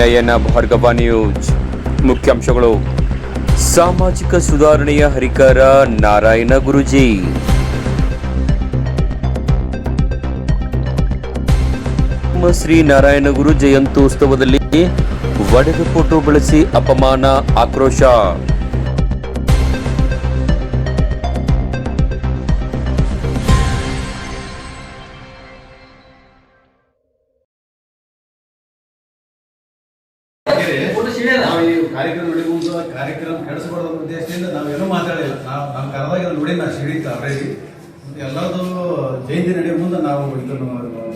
ನಯನ Bhargava news ಮುಖ್ಯಾಂಶಗಳು. ಸಾಮಾಜಿಕ ಸುಧಾರಣೆಯ ಹರಿಕಾರ ನಾರಾಯಣ ಗುರುಜಿ. ಶ್ರೀ ನಾರಾಯಣ ಗುರು ಜಯಂತ್ಯೋತ್ಸವದಲ್ಲಿ ಒಡೆದು ಫೋಟೋ ಬಳಸಿ ಅಪಮಾನ, ಆಕ್ರೋಶ. ಕಾರ್ಯಕ್ರಮ ನಡಿಬಹುದು ಕಾರ್ಯಕ್ರಮ ಕೆಡಿಸಬಾರ್ದು ಅನ್ನೋ ಉದ್ದೇಶದಿಂದ ನಾವೇನೂ ಮಾತಾಡಿಲ್ಲ ನಾವು ನಮ್ಮ ಕರೆದಾಗ ನೋಡಿ ನಾವು ಸಿಡಿತ ಅವರಿಗೆ ಎಲ್ಲರದು ಜಯಂತಿ ನಡೆಯೋ ಮುಂದೆ ನಾವು ಇದನ್ನು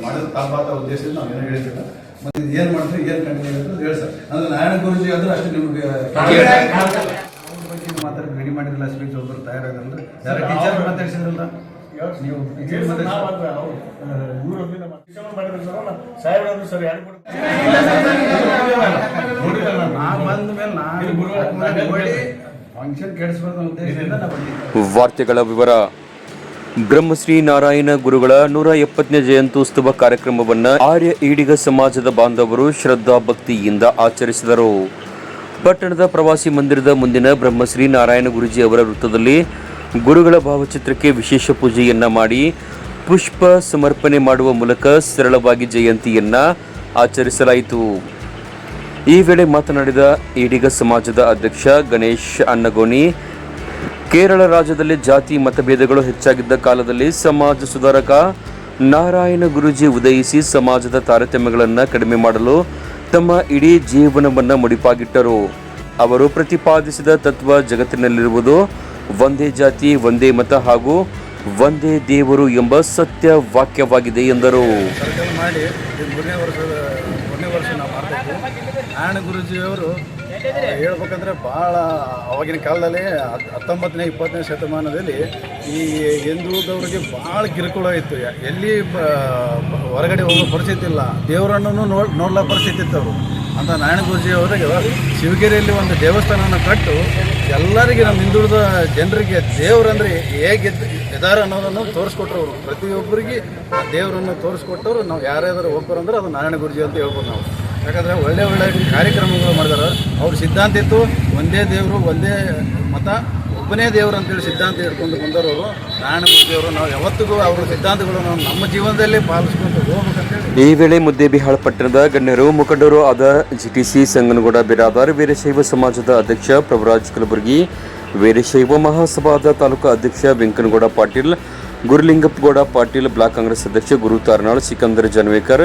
ಮಾಡಿದ ತಾಪಾತ ಉದ್ದೇಶದಿಂದ ನಾವು ಏನೂ ಹೇಳಿದ್ದಿಲ್ಲ. ಮತ್ತೆ ಇದು ಏನು ಮಾಡಿದ್ರೆ ಏನು ಕಂಟಿನ್ಯೂ ಅಂತ ಹೇಳಿ ಸರ್ ಅಂದ್ರೆ ನಾರಾಯಣ ಗುರುಜಿ ಅಂದ್ರೆ ಅಷ್ಟು ನಿಮಗೆ ಅವ್ರ ಬಗ್ಗೆ ಮಾತಾಡಿ ರೆಡಿ ಮಾಡಿರಲಿಲ್ಲ ಸ್ಪೀಚ್ ಒಬ್ಬರು ತಯಾರಾಗಲ್ಲ ಯಾರು ಟೀಚರ್ ಮಾತಾಡ್ಸಿದ್ರಲ್ಲ. ನೀವು ವಾರ್ತೆಗಳ ವಿವರ. ಬ್ರಹ್ಮಶ್ರೀ ನಾರಾಯಣ ಗುರುಗಳ ನೂರ ಎಪ್ಪತ್ತನೇ ಜಯಂತ್ಯುತ್ಸವ ಕಾರ್ಯಕ್ರಮವನ್ನು ಆರ್ಯ ಈಡಿಗ ಸಮಾಜದ ಬಾಂಧವರು ಶ್ರದ್ಧಾ ಭಕ್ತಿಯಿಂದ ಆಚರಿಸಿದರು. ಪಟ್ಟಣದ ಪ್ರವಾಸಿ ಮಂದಿರದ ಮುಂದಿನ ಬ್ರಹ್ಮಶ್ರೀ ನಾರಾಯಣ ಗುರುಜಿ ಅವರ ವೃತ್ತದಲ್ಲಿ ಗುರುಗಳ ಭಾವಚಿತ್ರಕ್ಕೆ ವಿಶೇಷ ಪೂಜೆಯನ್ನ ಮಾಡಿ ಪುಷ್ಪ ಸಮರ್ಪಣೆ ಮಾಡುವ ಮೂಲಕ ಸರಳವಾಗಿ ಜಯಂತಿಯನ್ನ ಆಚರಿಸಲಾಯಿತು. ಈ ವೇಳೆ ಮಾತನಾಡಿದ ಈಡಿಗ ಸಮಾಜದ ಅಧ್ಯಕ್ಷ ಗಣೇಶ್ ಅನ್ನಗೋನಿ ಕೇರಳ ರಾಜ್ಯದಲ್ಲಿ ಜಾತಿ ಮತಭೇದಗಳು ಹೆಚ್ಚಾಗಿದ್ದ ಕಾಲದಲ್ಲಿ ಸಮಾಜ ಸುಧಾರಕ ನಾರಾಯಣ ಗುರುಜಿ ಉದಯಿಸಿ ಸಮಾಜದ ತಾರತಮ್ಯಗಳನ್ನು ಕಡಿಮೆ ಮಾಡಲು ತಮ್ಮ ಇಡೀ ಜೀವನವನ್ನು ಮುಡಿಪಾಗಿಟ್ಟರು. ಅವರು ಪ್ರತಿಪಾದಿಸಿದ ತತ್ವ ಜಗತ್ತಿನಲ್ಲಿರುವುದು ಒಂದೇ ಜಾತಿ, ಒಂದೇ ಮತ ಹಾಗೂ ಒಂದೇ ದೇವರು ಎಂಬ ಸತ್ಯ ವಾಕ್ಯವಾಗಿದೆ ಎಂದರು. ಮಾಡಿ ಮೂರನೇ ವರ್ಷದ ವರ್ಷ ನಾವು ಹೇಳ್ಬೇಕಂದ್ರೆ ಭಾಳ ಅವಾಗಿನ ಕಾಲದಲ್ಲಿ ಹತ್- ಹತ್ತೊಂಬತ್ತನೇ, ಇಪ್ಪತ್ತನೇ ಶತಮಾನದಲ್ಲಿ ಈ ಹಿಂದೂದವ್ರಿಗೆ ಭಾಳ ಕಿರುಕುಳ ಇತ್ತು. ಎಲ್ಲಿ ಹೊರಗಡೆ ಹೋಗೋ ಪರಿಸ್ಥಿತಿ ಇಲ್ಲ. ದೇವರನ್ನು ನೋಡ್, ನೋಡ್ಲೋ ಪರಿಸ್ಥಿತಿ ಇತ್ತು ಅವರು. ಅಂತ ನಾರಾಯಣ ಗುರುಜಿ ಅವರಿಗೆ ಶಿವಗಿರಿಯಲ್ಲಿ ಒಂದು ದೇವಸ್ಥಾನವನ್ನು ಕಟ್ಟು ಎಲ್ಲರಿಗೆ ನಮ್ಮ ಹಿಂದುಳಿದ ಜನರಿಗೆ ದೇವರಂದ್ರೆ ಹೇಗೆ ಇದಾರೆ ಅನ್ನೋದನ್ನು ತೋರಿಸ್ಕೊಟ್ರು ಅವರು. ಪ್ರತಿಯೊಬ್ಬರಿಗೆ ಆ ದೇವರನ್ನು ತೋರಿಸ್ಕೊಟ್ಟವ್ರು ನಾವು ಯಾರ್ಯಾರು ಅಂದ್ರೆ ಅದು ನಾರಾಯಣ ಗುರುಜಿ ಅಂತ ಹೇಳ್ಬೋದು ನಾವು. ಯಾಕಂದರೆ ಒಳ್ಳೆ ಒಳ್ಳೆ ಕಾರ್ಯಕ್ರಮಗಳು ಮಾಡಿದಾರೆ. ಅವ್ರ ಸಿದ್ಧಾಂತ ಇತ್ತು, ಒಂದೇ ದೇವರು, ಒಂದೇ ಮತ ಒಬ್ಬನೇ ದೇವರು ಅಂತೇಳಿ ಸಿದ್ಧಾಂತ ಹಿಡ್ಕೊಂಡು ಬಂದವರು ನಾರಾಯಣ ದೇವರು ನಾವು ಯಾವತ್ತಿಗೂ ಅವ್ರ ಸಿದ್ಧಾಂತಗಳನ್ನು ನಮ್ಮ ಜೀವನದಲ್ಲಿ ಪಾಲಿಸ್ಕೊಂಡು ಈ ವೇಳೆ ಮುದ್ದೇಬಿಹಾಳ ಪಟ್ಟಣದ ಗಣ್ಯರು, ಮುಖಂಡರು ಆದ ಜಿಟಿಸಿ ಸಂಗನಗೌಡ ಬಿರಾದಾರ್, ವೀರಶೈವ ಸಮಾಜದ ಅಧ್ಯಕ್ಷ ಪ್ರಭುರಾಜ್ ಕಲಬುರ್ಗಿ, ವೀರಶೈವ ಮಹಾಸಭಾದ ತಾಲೂಕು ಅಧ್ಯಕ್ಷ ವೆಂಕನಗೌಡ ಪಾಟೀಲ್, ಗುರುಲಿಂಗಪ್ಪಗೌಡ ಪಾಟೀಲ್, ಬ್ಲಾಕ್ ಕಾಂಗ್ರೆಸ್ ಅಧ್ಯಕ್ಷ ಗುರು ತಾರ್ನಾಳ್, ಸಿಕಂದರ್ ಜನ್ವೇಕರ್,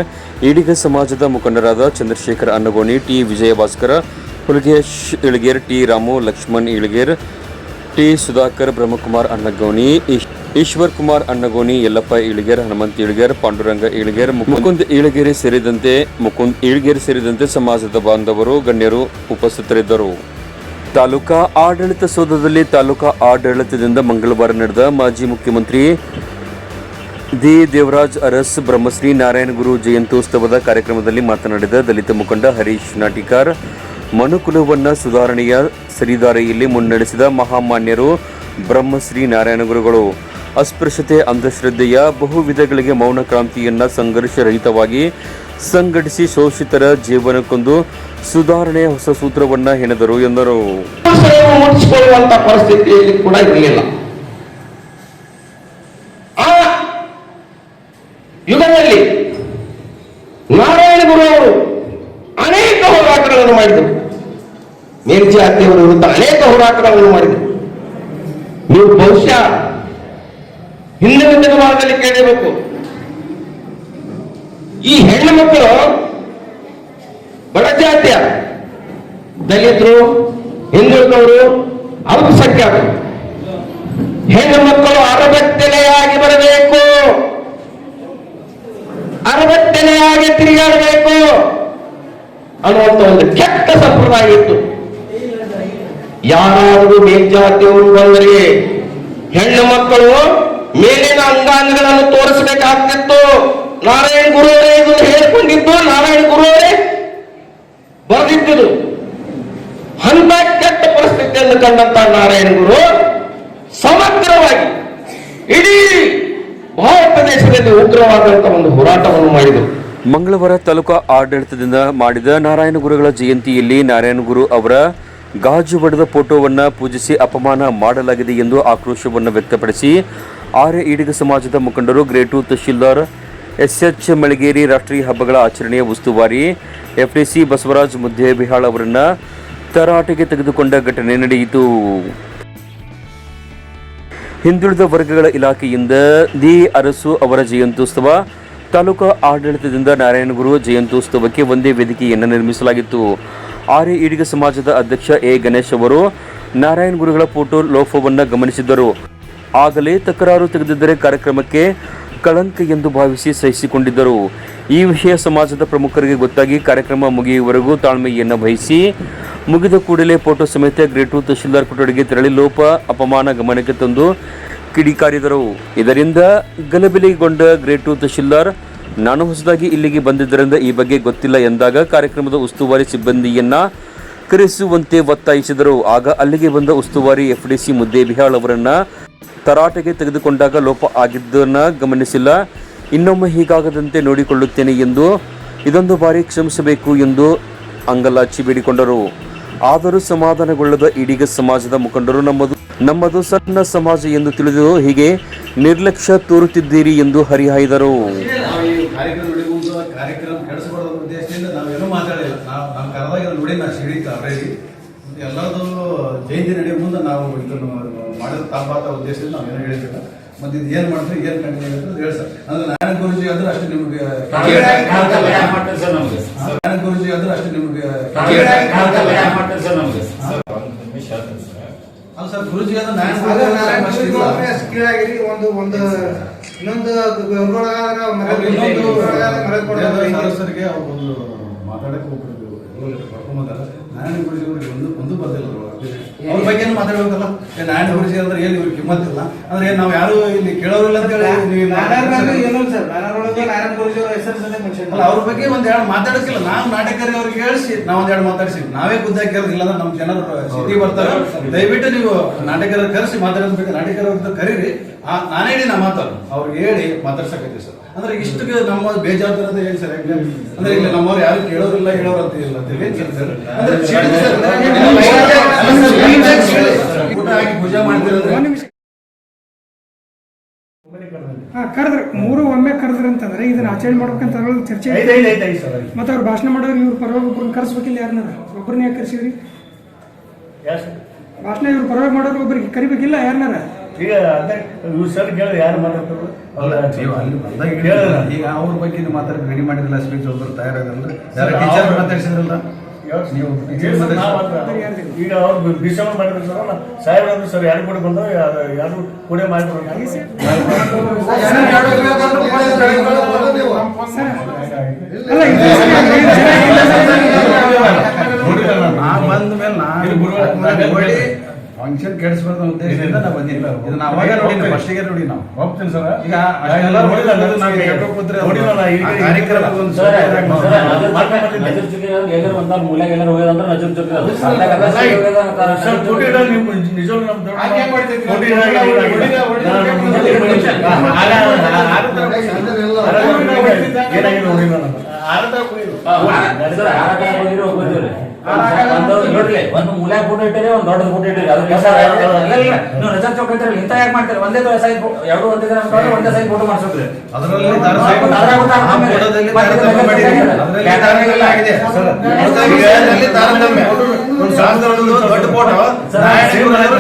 ಈಡಿಗ ಸಮಾಜದ ಮುಖಂಡರಾದ Chandrashekhar Annagoni, T Vijayabhaskara, Hulagesh Ilager, T Ramu, Laxman Ilager T Sudhakar, Brahmakumar Esh- Eshwar Kumar Annagoni Yallappa Iliger Hanumanth Iliger Panduranga Iliger Mukund Iligeri ಸೇರಿದಂತೆ, ಮುಕುಂದ್ ಇಳಿಗೇರಿ ಸೇರಿದಂತೆ ಸಮಾಜದ ಬಾಂಧವರು, ಗಣ್ಯರು ಉಪಸ್ಥಿತರಿದ್ದರು. ತಾಲೂಕಾ ಆಡಳಿತ ಸೌಧದಲ್ಲಿ ತಾಲೂಕಾ ಆಡಳಿತದಿಂದ ಮಂಗಳವಾರ ನಡೆದ ಮಾಜಿ ಮುಖ್ಯಮಂತ್ರಿ ದಿ ದೇವರಾಜ್ ಅರಸ್ ಬ್ರಹ್ಮಶ್ರೀ ನಾರಾಯಣ ಗುರು ಜಯಂತ್ಯೋತ್ಸವದ ಕಾರ್ಯಕ್ರಮದಲ್ಲಿ ಮಾತನಾಡಿದ ದಲಿತ ಮುಖಂಡ ಹರೀಶ್ ನಾಟಿಕಾರ್ ಮನುಕುಲವನ್ನ ಸುಧಾರಣೆಯ ಸರಿದಾರೆಯಲ್ಲಿ ಮುನ್ನಡೆಸಿದ ಮಹಾಮಾನ್ಯರು ಬ್ರಹ್ಮಶ್ರೀ ನಾರಾಯಣ ಗುರುಗಳು. ಅಸ್ಪೃಶ್ಯತೆ, ಅಂಧಶ್ರದ್ಧೆಯ ಬಹುವಿಧಗಳಿಗೆ ಮೌನ ಕ್ರಾಂತಿಯನ್ನ ಸಂಘರ್ಷರಹಿತವಾಗಿ ಸಂಘಟಿಸಿ ಶೋಷಿತರ ಜೀವನಕ್ಕೊಂದು ಸುಧಾರಣೆಯ ಹೊಸ ಸೂತ್ರವನ್ನ ಹೆಣೆದರು ಎಂದರು. ಪರಿಸ್ಥಿತಿಯಲ್ಲಿ ಕೂಡ ಇರಲಿಲ್ಲ. ಯುಗದಲ್ಲಿ ನಾರಾಯಣ ಗುರು ಅವರು ಅನೇಕ ಹೋರಾಟಗಳನ್ನು ಮಾಡಿದರು. ಮೇಲ್ಜಾತಿಯವರ ವಿರುದ್ಧ ಅನೇಕ ಹೋರಾಟಗಳನ್ನು ಮಾಡಿದೆ ನೀವು ಬಹುಶಃ ಹಿಂದಿನ ದಿನಮಾನದಲ್ಲಿ ಕೇಳಬೇಕು. ಈ ಹೆಣ್ಣು ಮಕ್ಕಳು ಬಡಜಾತಿಯ ದಲಿತರು, ಹಿಂದುಳಿದವರು ಅಲ್ಪಸಂಖ್ಯಾತರು. ಹೆಣ್ಣು ಮಕ್ಕಳು ಅರಬತ್ತನೆಯಾಗಿ ಬರಬೇಕು. ಅರಬತ್ತನೆಯಾಗಿ ತಿರುಗಾಡಬೇಕು ಅನ್ನುವಂತ ಒಂದು ಕೆಟ್ಟ ಸಂಪ್ರದಾಯ ಇತ್ತು. ಯಾರಾದರೂ ಮೇಲ್ಜಾತಿಯವರು ಬಂದರೆ ಹೆಣ್ಣು ಮಕ್ಕಳು ಮೇಲಿನ ಅಂಗಾಂಗಗಳನ್ನು ತೋರಿಸಬೇಕಾಗ್ತಿತ್ತು. ನಾರಾಯಣ ಗುರುವರೇ ಇದನ್ನು ಹೇಳಿಕೊಂಡಿದ್ದು, ನಾರಾಯಣ ಗುರುವರೇ ಬರೆದಿದ್ದರು ಹಂತ ಕೆಟ್ಟ ಪರಿಸ್ಥಿತಿಯನ್ನು ಕಂಡಂತ ನಾರಾಯಣ ಗುರು ಸಮಗ್ರವಾಗಿ ಇಡೀ ಭಾರತ ದೇಶದಲ್ಲಿ ಉಗ್ರವಾದಂತಹ ಒಂದು ಹೋರಾಟವನ್ನು ಮಾಡಿದರು. ಮಂಗಳವಾರ ತಾಲೂಕಾ ಆಡಳಿತದಿಂದ ಮಾಡಿದ ನಾರಾಯಣ ಗುರುಗಳ ಜಯಂತಿಯಲ್ಲಿ ನಾರಾಯಣ ಗುರು ಅವರ ಗಾಜು ಬಡದ ಫೋಟೋವನ್ನು ಪೂಜಿಸಿ ಅಪಮಾನ ಮಾಡಲಾಗಿದೆ ಎಂದು ಆಕ್ರೋಶವನ್ನು ವ್ಯಕ್ತಪಡಿಸಿ ಆರ್ಯ ಈಡಿಗ ಸಮಾಜದ ಮುಖಂಡರು ಗ್ರೇಟು ತಹಶೀಲ್ದಾರ್ ಎಸ್ಎಚ್ ಮಳಗೇರಿ ರಾಷ್ಟ್ರೀಯ ಹಬ್ಬಗಳ ಆಚರಣೆಯ ಉಸ್ತುವಾರಿ ಎಫ್ಡಿಸಿ ಬಸವರಾಜ್ ಮುದ್ದೇಬಿಹಾಳ್ ಅವರನ್ನು ತರಾಟೆಗೆ ತೆಗೆದುಕೊಂಡ ಘಟನೆ ನಡೆಯಿತು. ಹಿಂದುಳಿದ ವರ್ಗಗಳ ಇಲಾಖೆಯಿಂದ ದಿ ಅರಸು ಅವರ ಜಯಂತ್ಯೋತ್ಸವ, ತಾಲೂಕು ಆಡಳಿತದಿಂದ ನಾರಾಯಣಗುರು ಜಯಂತ್ಯೋತ್ಸವಕ್ಕೆ ಒಂದೇ ವೇದಿಕೆಯನ್ನು ನಿರ್ಮಿಸಲಾಗಿತ್ತು. ಆರ್ಯ ಈಡಿಗ ಸಮಾಜದ ಅಧ್ಯಕ್ಷ ಎ ಗಣೇಶ್ ಅವರು ನಾರಾಯಣ ಗುರುಗಳ ಫೋಟೋ ಲೋಫವನ್ನು ಗಮನಿಸಿದ್ದರು ಆಗಲೇ ತಕರಾರು ತೆಗೆದಿದ್ದರೆ ಕಾರ್ಯಕ್ರಮಕ್ಕೆ ಕಳಂಕ ಎಂದು ಭಾವಿಸಿ ಸಹಿಸಿಕೊಂಡಿದ್ದರು. ಈ ವಿಷಯ ಸಮಾಜದ ಪ್ರಮುಖರಿಗೆ ಗೊತ್ತಾಗಿ ಕಾರ್ಯಕ್ರಮ ಮುಗಿಯುವವರೆಗೂ ತಾಳ್ಮೆಯನ್ನು ವಹಿಸಿ, ಮುಗಿದ ಕೂಡಲೇ ಫೋಟೋ ಸಮೇತ ಗ್ರೇಟು ತಹಶೀಲ್ದಾರ್ ಕೊಠಡಿಗೆ ತೆರಳಿ ಲೋಪ, ಅಪಮಾನ ಗಮನಕ್ಕೆ ತಂದು ಕಿಡಿಕಾರಿದರು. ಇದರಿಂದ ಗಲಭೆಲೆಗೊಂಡ ಟು ತಹಶೀಲ್ದಾರ್ ನಾನು ಹೊಸದಾಗಿ ಇಲ್ಲಿಗೆ ಬಂದಿದ್ದರಿಂದ ಈ ಬಗ್ಗೆ ಗೊತ್ತಿಲ್ಲ ಎಂದಾಗ ಕಾರ್ಯಕ್ರಮದ ಉಸ್ತುವಾರಿ ಸಿಬ್ಬಂದಿಯನ್ನ ಕರೆಸುವಂತೆ ಒತ್ತಾಯಿಸಿದರು. ಆಗ ಅಲ್ಲಿಗೆ ಬಂದ ಉಸ್ತುವಾರಿ ಎಫ್ಡಿಸಿ ಮುದ್ದೆ ಬಿಹಾಳ್ ಅವರನ್ನ ತರಾಟೆಗೆ ತೆಗೆದುಕೊಂಡಾಗ ಲೋಪ ಆಗಿದ್ದನ್ನ ಗಮನಿಸಿಲ್ಲ. ಇನ್ನೊಮ್ಮೆ ಹೀಗಾಗದಂತೆ ನೋಡಿಕೊಳ್ಳುತ್ತೇನೆ ಎಂದು ಇದೊಂದು ಬಾರಿ ಕ್ಷಮಿಸಬೇಕು ಎಂದು ಅಂಗಲಾಚಿ ಬೇಡಿಕೊಂಡರು. ಆದರೂ ಸಮಾಧಾನಗೊಳ್ಳದ ಇಡೀಗ ಸಮಾಜದ ಮುಖಂಡರು ನಮ್ಮದು ನಮ್ಮದು ಸಣ್ಣ ಸಮಾಜ ಎಂದು ತಿಳಿದು ಹೀಗೆ ನಿರ್ಲಕ್ಷ್ಯ ತೋರುತ್ತಿದ್ದೀರಿ ಎಂದು ಹರಿಹಾಯ್ದರು. ಕಾರ್ಯಕ್ರಮ ನಡೆಯುವಂತಹ ಕಾರ್ಯಕ್ರಮ ಕೆಡಿಸಬಾರ್ದು ಉದ್ದೇಶದಿಂದ ನಾವೇನೂ ಮಾತಾಡಿಲ್ಲ ನಾವು ನಮ್ಮ ಕರೆದಾಗ ನೋಡಿ ನಾವು ಸಿಡಿತ ಆಲ್ರೆಡಿ ಎಲ್ಲರದು ಜಯಂತಿ ನಡೆಯೋ ಮುಂದೆ ನಾವು ಇದನ್ನು ಮಾಡಿದ ತಾಪಾತ ಉದ್ದೇಶದಿಂದ ನಾವೇನು ಹೇಳಿದ್ದಿಲ್ಲ ಮತ್ತೆ ಇದು ಏನು ಮಾಡ್ತೀವಿ ಏನು ಕಂಟಿನ್ಯೂ ಅಂತ ಹೇಳಿ ಸರ್ ಅಂದ್ರೆ ನಾರಾಯಣ ಗುರುಜಿ ಆದ್ರೆ ಅಷ್ಟೇ ನಿಮಗೆ ನಾರಾಯಣ ಗುರುಜಿ ಆದ್ರೆ ಅಷ್ಟೇ ನಿಮಗೆ ಅಲ್ಲ ಸರ್ ಗುರುಜಿ ಅಂದ್ರೆ ನಾರಾಯಣ ಒಂದು ಒಂದು ಇನ್ನೊಂದು ಗರ್ಭೊಳಗಾದ್ರೆ ಮರದ ಇನ್ನೊಂದು ಒಳಗಾದ್ರೆ ಮರದ ಕೊಡೋದು. ಅವ್ರು ಮಾತಾಡಕ್ಕೆ ಹೋಗ್ಬಿಡ್ತೀವಿ ಕರ್ಕೊಂಬಂದಾರ ನಾರಾಯಣ ಗುರುಜಿ ಅವ್ರಿಗೆ ಒಂದು ಒಂದು ಬರ್ದಿಲ್ಲ ಅವ್ರು. ಬಗ್ಗೆ ಏನು ಮಾತಾಡ್ಬೇಕಲ್ಲ? ನಾರಾಯಣ ಗುರುಜಿ ಅಂದ್ರೆ ಏನು ಇವ್ರಿಗೆ ಕಿಮ್ಮತ್ತಿಲ್ಲ ಅಂದ್ರೆ ಏನು ನಾವು ಯಾರು ಇಲ್ಲಿ ಕೇಳೋರಿಲ್ಲ ಅಂತ ಹೇಳಿ ಇಲ್ಲ ಅಲ್ಲ ಅವ್ರ ಬಗ್ಗೆ ಒಂದ್ ಎರಡು ಮಾತಾಡಕ್ಕಿಲ್ಲ. ನಾವು ನಾಟಕರಿ ಅವ್ರಿಗೆ ಹೇಳಿಸಿ ನಾವು ಒಂದ್ ಎರಡು ಮಾತಾಡಿಸಿ. ನಾವೇ ಖುದ್ದಾಗಿ ಕೇಳೋದು ಅಂದ್ರೆ ನಮ್ ಜನರು ಸಿಟಿ ಬರ್ತಾರೆ. ದಯವಿಟ್ಟು ನೀವು ನಾಟಕರ ಕರೆಸಿ ಮಾತಾಡೋದ್ಬೇಕು ನಾಟಕರ ಅಂತ ಕರೀರಿ. ಆ ನಾನೇ ಹೇಳಿ ನಾ ಮಾತಾಡು ಅವ್ರಿಗೆ ಹೇಳಿ ಮಾತಾಡ್ಸಕತ್ತೀವಿ ಸರ್. ಅಂದ್ರೆ ಇಷ್ಟು ನಮ್ಮ ಅಂತ ಹೇಳಿ ಸರ್? ಅಂದ್ರೆ ಇಲ್ಲಿ ನಮ್ಮವ್ರು ಯಾರು ಕೇಳೋರಿಲ್ಲ ಹೇಳೋರು ಅಂತ ಇಲ್ಲ ಅಂತ ಹೇಳಿ ಸರ್? ಅಂದ್ರೆ ಕರೆದ್ರೆ. ಮೂರು ಒಮ್ಮೆ ಕರೆದ್ರೆ ಅಂತಂದ್ರೆ ಇದನ್ನ ಆಚರಣೆ ಮಾಡ್ಬೇಕಂತ ಅದ್ರೊಳಗೆ ಚರ್ಚೆ ಐತೆ. ಮತ್ತೆ ಅವ್ರು ಭಾಷಣ ಮಾಡೋರು ಇವ್ರು ಪರವಾಗಿ ಒಬ್ಬರನ್ನ ಕರೆಸ್ಬೇಕಿಲ್ಲ ಯಾರನ್ನ ಒಬ್ಬರನ್ನ ಯಾಕೆ ಕರೆಸಿದ್ರಿ? ಭಾಷಣ ಇವ್ರು ಪರವಾಗಿ ಮಾಡೋರು ಒಬ್ಬರಿಗೆ ಕರಿಬೇಕಿಲ್ಲ ಯಾರನ್ನಾರ? ಈಗ ಅದೇ ಇವ್ರು ಸರ್ ಕೇಳಿದ್ರೆ ಯಾರು ಮಾತಾಡ್ತಾರೆ ಅಲ್ಲ ನೀವು ಅಲ್ಲಿ ಬಂದಾಗ ಈಗ ಅವ್ರ ಬಗ್ಗೆ ನೀವು ಮಾತಾಡಕ್ಕೆ ರೆಡಿ ಮಾಡಿದ್ರಲ್ಲ ಸ್ಪೀಚ್ ಒಬ್ಬರು ತಯಾರಾಗಲ್ಲ ಯಾರು ಟೀಚರ್ ಮಾತಾಡ್ಸಿದ್ರಲ್ಲ? ಈಗ ಅವ್ರು ಡಿಸೈಡ್ ಮಾಡಿದ್ರು ಸರ್ ಸಾಹೇಬ್ರು ಅಂದ್ರು ಸರ್ ಯಾರು ಕೂಡ ಬಂದ್ರು ಯಾರು ಯಾರು ಕೂಡ ಮಾಡಿದ್ರು ಬಂದ ಮೇಲೆ ನಾ ಫಂಕ್ಷನ್ ಕೆಡಿಸ್ಬಾರ್ದು ಉದ್ದೇಶದಿಂದ ನಾವು ಬಂದಿಲ್ಲ. ಇದು ನಾವು ಅವಾಗ ನೋಡಿ ಫಸ್ಟಿಗೆ ನೋಡಿ ನಾವು. ಹೋಗ್ತೀನಿ ಸರ್ ಈಗ ಅಷ್ಟೆಲ್ಲ ನೋಡಿಲ್ಲ ನಾವು ಕೂತ್ರೆ ನೋಡಿಲ್ಲ ಈಗ ಕಾರ್ಯಕ್ರಮ ಒಂದು ಸರ್, ನಜರ್ ಎಲ್ಲರೂ ಒಂದಾಲ್ ಮೂಲೆಗೆ ಎಲ್ಲರೂ ಹೋಗೋದಂದ್ರೆ ನಜರ್ ಚುಕ್ಕಿ ಅದು. ಅದ್ರಾಗ ಅದ ಸರಿ ಕೋಟಿ ಇಡೋದು ನೀವು ನಿಜವಾಗ್ಲೂ ನಮ್ಮ ದೊಡ್ಡ ಹಾಗೆ ಏನಾಗಿದೆ ನೋಡಿಲ್ಲ ನೋಡ್ರಿ ಒಂದು ಮೂಲೆ ಫೋಟೋ ಇಟ್ಟಿರಿ ಒಂದು ದೊಡ್ಡ ಫೋಟೋ ಇಟ್ಟಿರಿ ಅದು ಕೆಲಸ ನೀವು ನಜರ್ ಚೌಕ ಇಟ್ಟಿರಿ ಇಂತ ಯಾಕೆ ಮಾಡ್ತೀರಿ ಒಂದೇ ಸೈಜ್ ಎರಡು ಒಂದೇ ಅನ್ಕೊಂಡ್ರೆ ಒಂದೇ ಸೈಜ್ ಫೋಟೋ ಮಾಡ್ಸೋದ್ರಿ ಸರ್. ದೊಡ್ಡ ಫೋಟೋ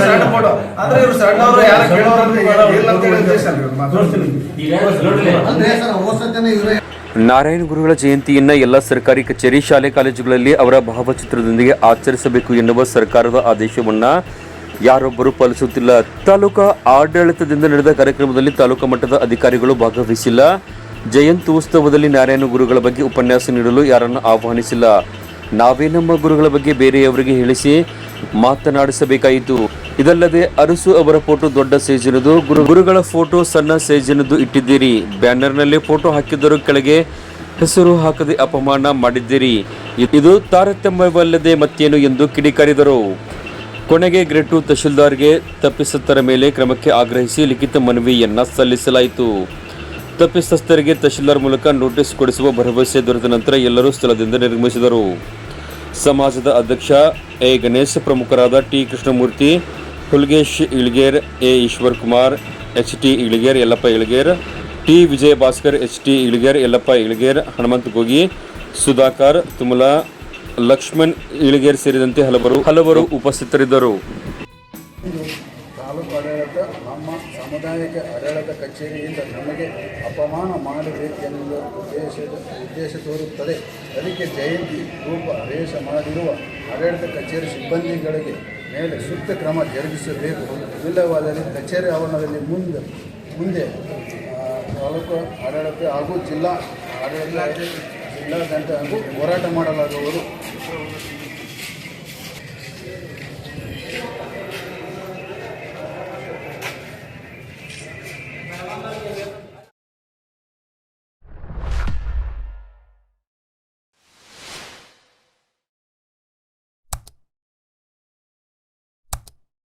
ಸಣ್ಣ ಫೋಟೋ ಆದ್ರೆ ಇವರು ಸಣ್ಣವರು ಯಾರು ಕೇಳೋರು ಅಂತ ಇಲ್ಲ ಅಂತ ಹೇಳಿ ಉದ್ದೇಶ ಅಲ್ಲ ಇವ್ರು ನಾರಾಯಣ ಗುರುಗಳ ಜಯಂತಿಯನ್ನ ಎಲ್ಲ ಸರ್ಕಾರಿ ಕಚೇರಿ, ಶಾಲೆ, ಕಾಲೇಜುಗಳಲ್ಲಿ ಅವರ ಭಾವಚಿತ್ರದೊಂದಿಗೆ ಆಚರಿಸಬೇಕು ಎನ್ನುವ ಸರ್ಕಾರದ ಆದೇಶವನ್ನು ಯಾರೊಬ್ಬರು ಪಾಲಿಸುತ್ತಿಲ್ಲ. ತಾಲೂಕಾ ಆಡಳಿತದಿಂದ ನಡೆದ ಕಾರ್ಯಕ್ರಮದಲ್ಲಿ ತಾಲೂಕು ಮಟ್ಟದ ಅಧಿಕಾರಿಗಳು ಭಾಗವಹಿಸಿಲ್ಲ. ಜಯಂತ್ಯೋತ್ಸವದಲ್ಲಿ ನಾರಾಯಣ ಗುರುಗಳ ಬಗ್ಗೆ ಉಪನ್ಯಾಸ ನೀಡಲು ಯಾರನ್ನು ಆಹ್ವಾನಿಸಿಲ್ಲ. ನಾವೇ ನಮ್ಮ ಗುರುಗಳ ಬಗ್ಗೆ ಬೇರೆಯವರಿಗೆ ಹೇಳಿಸಿ ಮಾತನಾಡಿಸಬೇಕಾಯಿತು. ಇದಲ್ಲದೆ ಅರಸು ಅವರ ಫೋಟೋ ದೊಡ್ಡ ಸೈಜಿನದು. ಗುರು ಗುರುಗಳ ಫೋಟೋ ಸಣ್ಣ ಸೈಜಿನದು ಇಟ್ಟಿದ್ದೀರಿ. ಬ್ಯಾನರ್ನಲ್ಲಿ ಫೋಟೋ ಹಾಕಿದ್ದರು ಕೆಳಗೆ ಹೆಸರು ಹಾಕದೆ ಅಪಮಾನ ಮಾಡಿದ್ದೀರಿ. ಇದು ತಾರತಮ್ಯವಲ್ಲದೆ ಮತ್ತೇನು ಎಂದು ಕಿಡಿಕಾರಿದರು. ಕೊನೆಗೆ ಗ್ರೇಟು ತಹಶೀಲ್ದಾರ್ಗೆ ತಪ್ಪಿಸತ್ತರ ಮೇಲೆ ಕ್ರಮಕ್ಕೆ ಆಗ್ರಹಿಸಿ ಲಿಖಿತ ಮನವಿಯನ್ನ ಸಲ್ಲಿಸಲಾಯಿತು. ತಪ್ಪಿತಸ್ಥರಿಗೆ ತಹಶೀಲ್ದಾರ್ ಮೂಲಕ ನೋಟಿಸ್ ಕೊಡಿಸುವ ಭರವಸೆ ದೊರೆತ ನಂತರ ಎಲ್ಲರೂ ಸ್ಥಳದಿಂದ ನಿರ್ಗಮಿಸಿದರು. ಸಮಾಜದ ಅಧ್ಯಕ್ಷ ಎ. ಗಣೇಶ್ ಪ್ರಮುಖರಾದ T. Krishnamurthy Hulgesh Iliger, A. Eshwar Kumar H. T. Iliger, Yallappa Iliger, T. Vijaya Bhaskar H. T. Iliger, Yallappa Iliger, Hanumantha Gogi, Sudhakar, Tumala, Laxman Iliger ಸೇರಿದಂತೆ ಹಲವರು ಹಲವರು ಉಪಸ್ಥಿತರಿದ್ದರು. ನಮ್ಮ ಸಾಮುದಾಯಿಕ ಆಡಳಿತ ಕಚೇರಿಯಿಂದ ನಮಗೆ ಅಪಮಾನ ಮಾಡಬೇಕೆಂದು ಉದ್ದೇಶದ ಉದ್ದೇಶ ತೋರುತ್ತದೆ. ಅದಕ್ಕೆ ಜಯಂತಿ ರೂಪ ಆದೇಶ ಮಾಡಿರುವ ಆಡಳಿತ ಕಚೇರಿ ಸಿಬ್ಬಂದಿಗಳಿಗೆ ಮೇಲೆ ಸೂಕ್ತ ಕ್ರಮ ಜರುಗಿಸಬೇಕು. ಇಲ್ಲವಾದರೆ ಕಚೇರಿ ಆವರಣದಲ್ಲಿ ಮುಂದೆ ಮುಂದೆ ತಾಲೂಕು ಆಡಳಿತ ಹಾಗೂ ಜಿಲ್ಲಾ ಆಡಳಿತ ಜಿಲ್ಲಾದ್ಯಂತ ಹಾಗೂ ಹೋರಾಟ ಮಾಡಲಾಗುವುದು.